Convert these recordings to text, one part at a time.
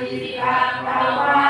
Amin.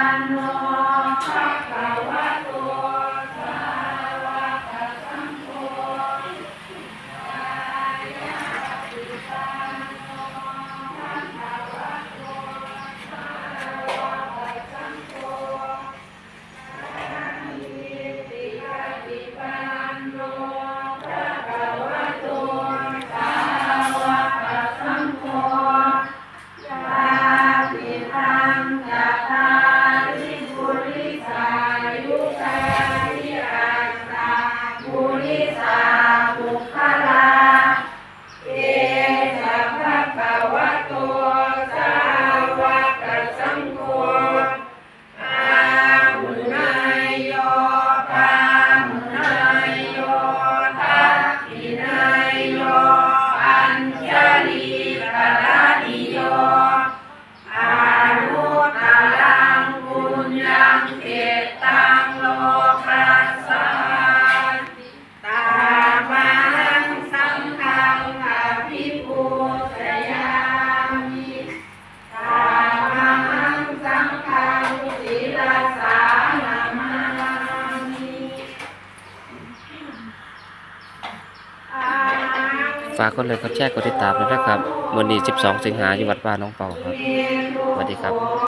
ฝากกดเลยกดแชร์กดติดตามด้วยนะครับวันนี้ 12 สิงหาอยู่วัดบ้านน้องเป่าครับสวัสดีครับ